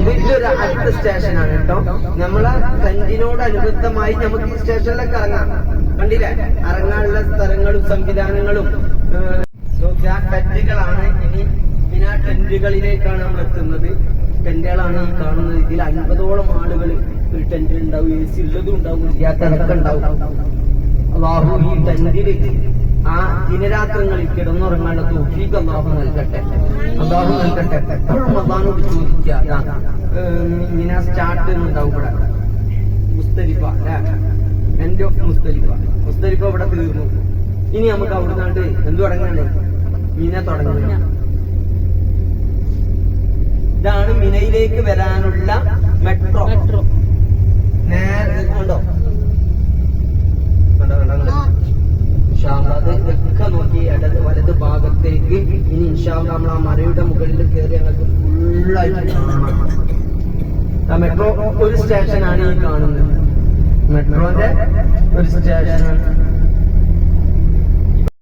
ഇതിലൊരു അടുത്ത സ്റ്റേഷനാണ് കേട്ടോ. നമ്മളെ അനുബന്ധമായി നമുക്ക് ഈ സ്റ്റേഷനിലൊക്കെ ഇറങ്ങാം. കണ്ടില്ലേ? ഇറങ്ങാനുള്ള സ്ഥലങ്ങളും സംവിധാനങ്ങളും ടെന്റുകളാണ് ഇനി പിന്നെ ആ ടെന്റുകളിലേക്കാണ് നമ്മൾ എത്തുന്നത്. ടെന്റുകളാണ് ഈ കാണുന്നത്. ഇതിൽ അൻപതോളം ആളുകൾ ഒരു ടെന്റിൽ ഉണ്ടാവും എ സി ഉള്ളതും ഉണ്ടാവും ഇല്ലാത്തതൊക്കെ ഉണ്ടാവും. അള്ളാഹു ഈ ടെന്റിൽ ആ ദിനരാത്രങ്ങളിൽ കിടന്നുറങ്ങാനുള്ള തോഫീക്ക് അള്ളാഹു നൽകട്ടെ. അള്ളാഹു നൽകട്ടെ. എപ്പോഴും അള്ളാഹിനോട് ഇങ്ങനെ സ്റ്റാർട്ട് ഉണ്ടാവും ഇവിടെ. മുസ്തലിഫ ഓഫ് മുസ്തലിഫ. മുസ്തലിഫ ഇവിടെ തീർന്നു. ഇനി നമുക്ക് അവിടെ നിന്നാണ്ട് എന്ത് തുടങ്ങണ്ടേ മിന തുടങ്ങുക. ഇതാണ് മിനയിലേക്ക് വരാനുള്ള മെട്രോ ഇൻഷാല്ല നമ്മൾ ആ മലയുടെ മുകളിൽ കയറി ഞങ്ങൾക്ക് ഫുള്ളായിട്ട് ആ മെട്രോ ഒരു സ്റ്റേഷനാണ് ഈ കാണുന്നത്. മെട്രോന്റെ ഒരു സ്റ്റേഷനാണ്